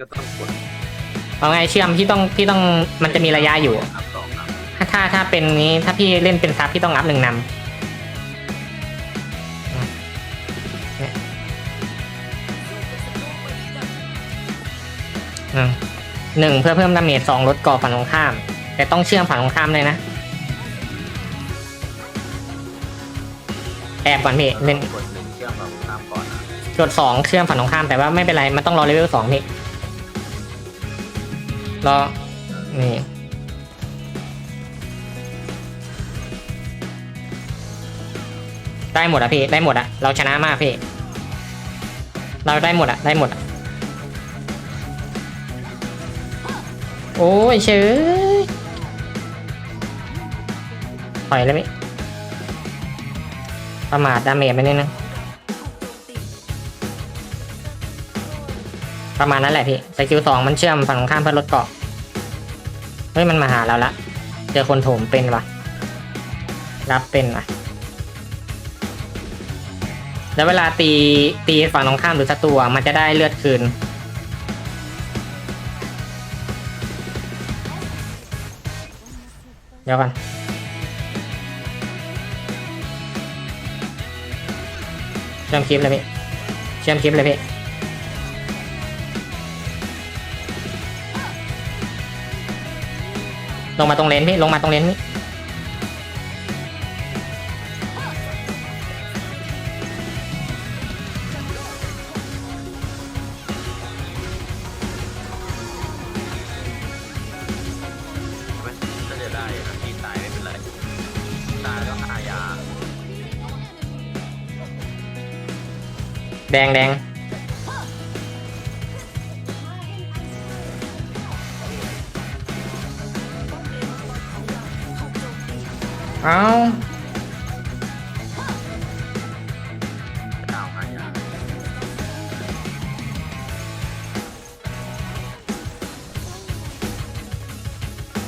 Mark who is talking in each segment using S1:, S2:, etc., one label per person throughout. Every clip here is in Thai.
S1: ก็ต้องกด
S2: เอาไงเชื่อมพี่ต้องพี่ต้องมันจะมีระยะอยู่
S1: นับสองนับ
S2: ถ้าถ้าถ้าเป็นนี้ถ้าพี่เล่นเป็นซับพี่ต้องอัพหนึ่งนำเนี่ยอืมหนึ่งเพื่อเพิ่มดาเมจสองลดก่อฝั่งตรงข้าม แต่ต้องเชื่อมฝั่งตรงข้ามเลยนะ แอบก่อนพี่เล่น
S1: กดหนึ่งเชื่อมกับข้ามก่อนนะ
S2: กดสองเชื่อมฝั่งตรงข้ามแต่ว่าไม่เป็นไร มันต้องรอเลเวลสองพี่รอนี่ได้หมดอะพี่ ได้หมดอะเราชนะมากพี่ เราได้หมดอะได้หมดอะโอ้ยเชยปล่อยแล้วพี่ประมาทดาเมจไปนิดนึง ประมาณนั้นแหละพี่สกิลสองมันเชื่อมฝั่งตรงข้ามเพื่อลดเกาะเฮ้ยมันมาหาเราละเจอคนโถมเป็นวะรับเป็นวะแล้วเวลาตีตีฝั่งตรงข้ามหรือศัตรูมันจะได้เลือดคืน เดี๋ยวก่อนเชื่อมคลิปเลยพี่เชื่อมคลิปเลยพี่ ลงมาตรงเลนพี่ลงมาตรงเลนพี่
S1: มันก็จะได้นะพี่ตายไม่เป็นไรตายต้องหายา
S2: แดงแดง เอา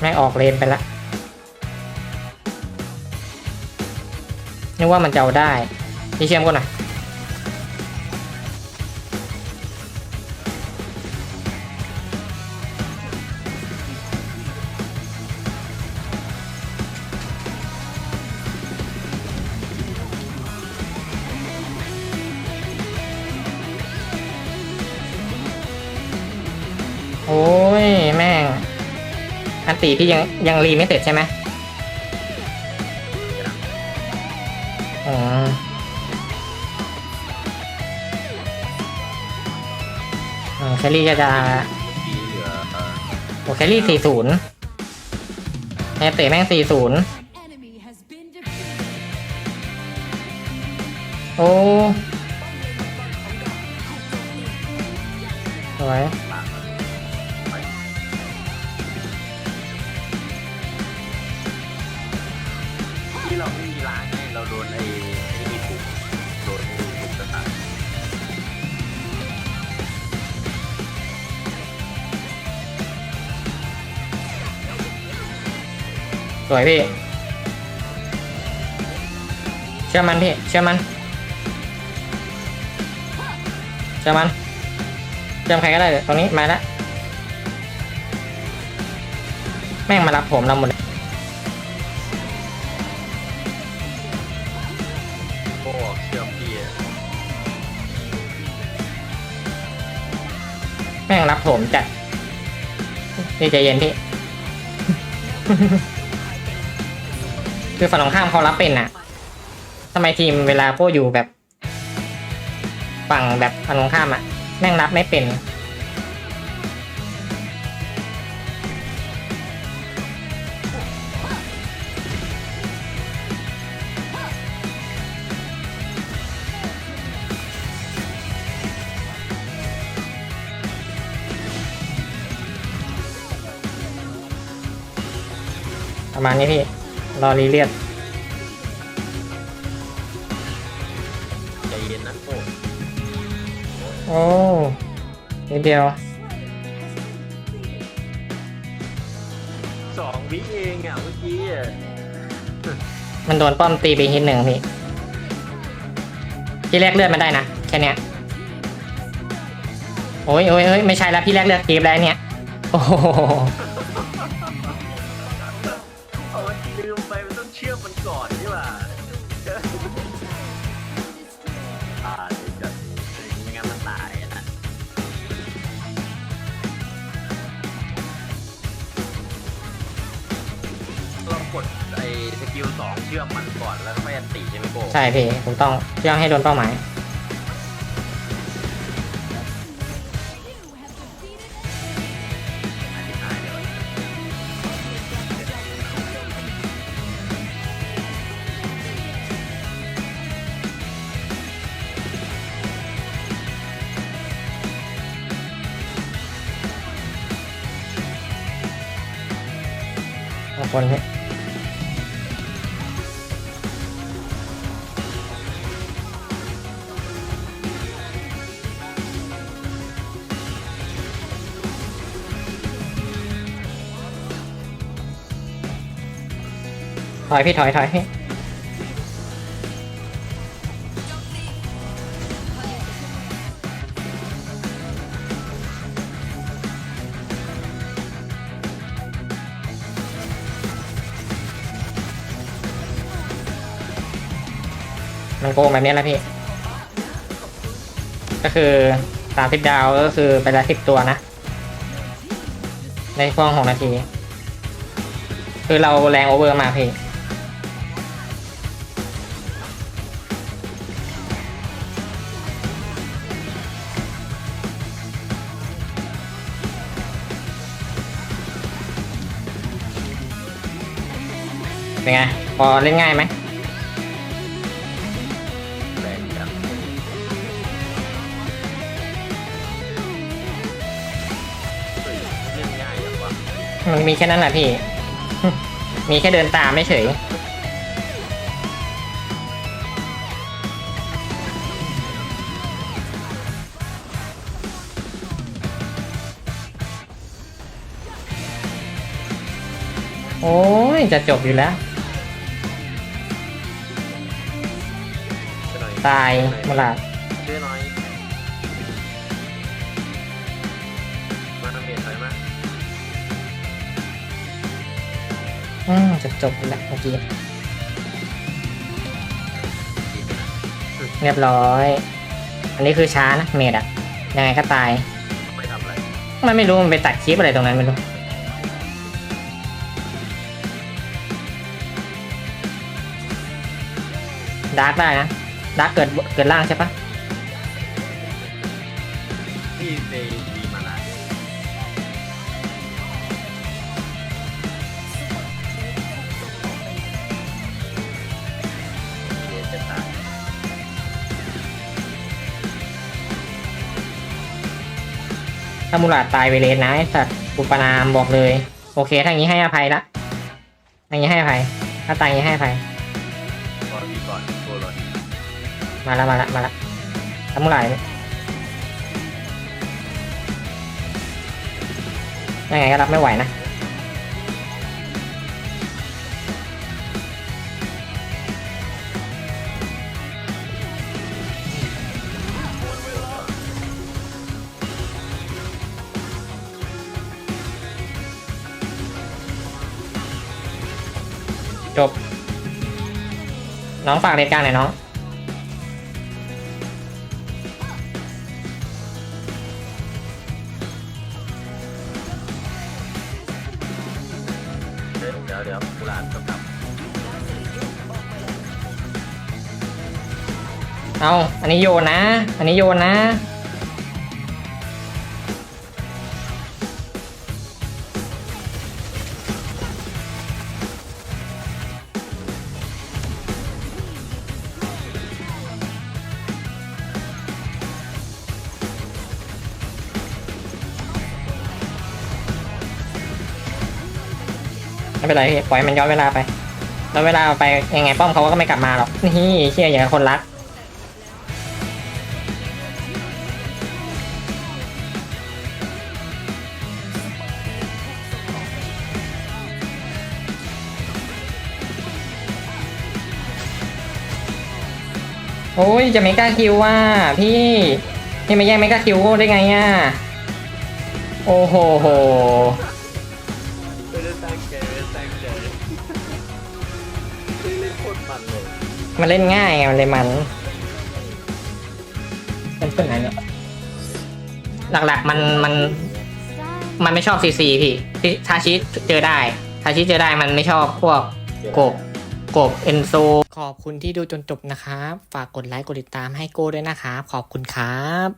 S2: ไม่ออกเลนไปละนึกว่ามันจะเอาได้ พี่เชื่อมก่อนหน่อย โอ้ยแม่ง อันตีพี่ยังยังรีไม่เสร็จใช่ไหมอ๋ออ๋อแคลรี่จะจะ
S1: ทีเหลือเอ่อ
S2: โอ้แคลรี่สี่ศูนย์แอร์เตะแม่งสี่ศูนย์โอ้สวย สวยพี่ เชื่อมันพี่ เชื่อมัน เชื่อมัน เชื่อมใครก็ได้เลยตรงนี้มาแล้วแม่งมารับผมเราหมดเลย
S1: โอ้เชื่อมพี่อะ
S2: แม่งรับผมจัดพี่ใจเย็นพี่ คือฝั่งตรงข้ามเขารับเป็นอะทำไมทีมเวลาพวกอยู่แบบ ฝั่งแบบฝั่งตรงข้ามอะแม่งรับไม่เป็นประมาณนี้พี่ รอรีเลียด
S1: ใจเย็นนะโอ้
S2: โอ้นิดเดียว
S1: สองวิเองอะเมื่อกี้อะ
S2: มันโดนป้อมตีไปฮิตหนึ่งพี่ที่แรกเลือดมันได้นะ แค่เนี้ยโโอ้ยโอ้ยโอ้ยไม่ใช่แล้วพี่แรกเลือกเกมแล้วเนี่ย โอ้โห
S1: สกิลสองเชื่อมมันก่อนแล้วก็ค่อยอันติใช่ไหมโบ
S2: ใช่พี่ถูกต้องเชื่อมให้โดนเป้าหมาย
S1: อันที่ท้ายเดี๋ยว
S2: บางคนพี่ ถอยพี่ถอยถอยมันโกงแบบนี้แหล้วพี่ ก็คือสามสิบดาวก็คือไปละสิบตัวนะ ในช่วงหกนาที คือเราแรงโอเวอร์มาพี่ เป็นไง พอเล่นง่ายไหม
S1: แรงจังเฮ้ยเล่นง่ายจังวะ
S2: มันมีแค่นั้นแหละพี่ มีแค่เดินตามไม่เฉย โอ้ย จะจบอยู่แล้ว ตายเมื่อไหร่
S1: ช่วยหน่อยมาเมียนหน่อยมา
S2: อืมจะจบอยู่แล้วเมื่อกี้เรียบร้อย อันนี้คือช้านะเมดอะยังไงก็ตาย
S1: ไม่ทำอะไร
S2: มันไม่รู้มันไปตัดคลิปอะไรตรงนั้นไม่รู้ ดาร์กได้นะ ดาร์กเกิดเกิดล่างใช่ปะ
S1: พี่เดย์ดีมานานเดี๋ยวจะตาย
S2: ถ้ามูลาดตายไปเลนนะไอ้สัตว์อุปนามบอกเลย โอเคถ้างี้ให้อภัยละถ้างี้ให้อภัยถ้าตายงี้ให้อภัย มาละมาละมาละถ้ามูลาดเนี่ยยังไงก็รับไม่ไหวนะจบ น้องฝากรายการหน่อยน้อง
S1: เอา
S2: อันนี้โยนนะ อันนี้โยนนะ ไม่เป็นไรพี่ปล่อยมันย้อนเวลาไปแล้วเวลาไปยังไงป้อมเขาก็ไม่กลับมาหรอก นี่เชี่ยอย่างคนรัก โอ้ยจะไม่กล้าคิวว่าพี่นี่มาแย่งไม่กล้าคิวโก้ได้ไงอะโอ้โหโห
S1: ไม่ได้ตั้งใจไม่ได้ตั้งใจคือเล่นโคตรมันเลย
S2: มันเล่นง่ายไงมันเลยมันเป็นต้นไหนเนี่ยหลักๆมันมัน มันไม่ชอบซีซีพี่ที่ทาชิเจอได้ทาชิเจอได้มันไม่ชอบพวกกบ กบเอนโซ ขอบคุณที่ดูจนจบนะครับ ฝากกดไลค์กดติดตามให้โก้ด้วยนะครับ ขอบคุณครับ